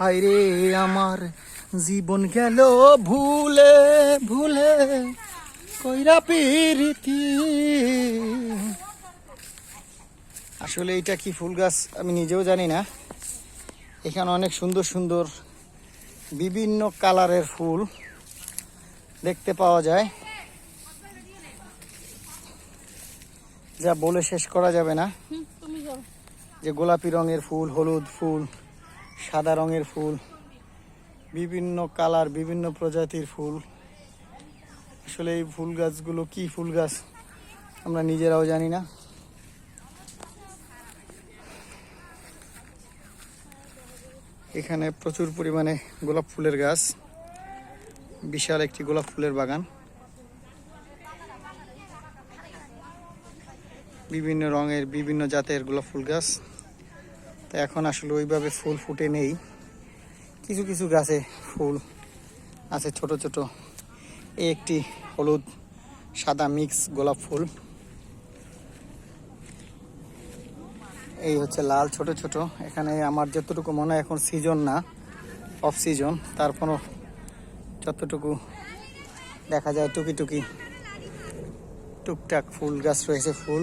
হায়রে আমার জীবন গেল ভুলে ভুলে। কইরা পিরিতি। আসলে এটা কি ফুল গাছ আমি নিজেও জানি না। এখানে অনেক সুন্দর সুন্দর বিভিন্ন কালারের ফুল দেখতে পাওয়া যায়। যা বলে শেষ করা যাবে না। যে গোলাপি রঙের ফুল হলুদ ফুল। সাদা রঙের ফুল, বিভিন্ন কালার, বিভিন্ন প্রজাতির ফুল। আসলে এই ফুল গাছগুলো কি ফুল গাছ আমরা নিজেরাও জানি না। এখানে প্রচুর পরিমাণে গোলাপ ফুলের গাছ। বিশাল একটি গোলাপ ফুলের বাগান। বিভিন্ন রঙের বিভিন্ন জাতের গোলাপ ফুল গাছ। তো এখন আসলে ওইভাবে ফুল ফুটে নেই। কিছু কিছু গাছে ফুল আছে, ছোট ছোট। এই একটি হলুদ, সাদা মিক্স গোলাপ ফুল। এই হচ্ছে লাল, ছোট ছোট। এখানে আমার যতটুকু মনে হয় এখন সিজন না অফ সিজন তারপরও যতটুকু দেখা যায় টুকি টুকি। টুকটাক ফুল, গাছ রয়েছে ফুল।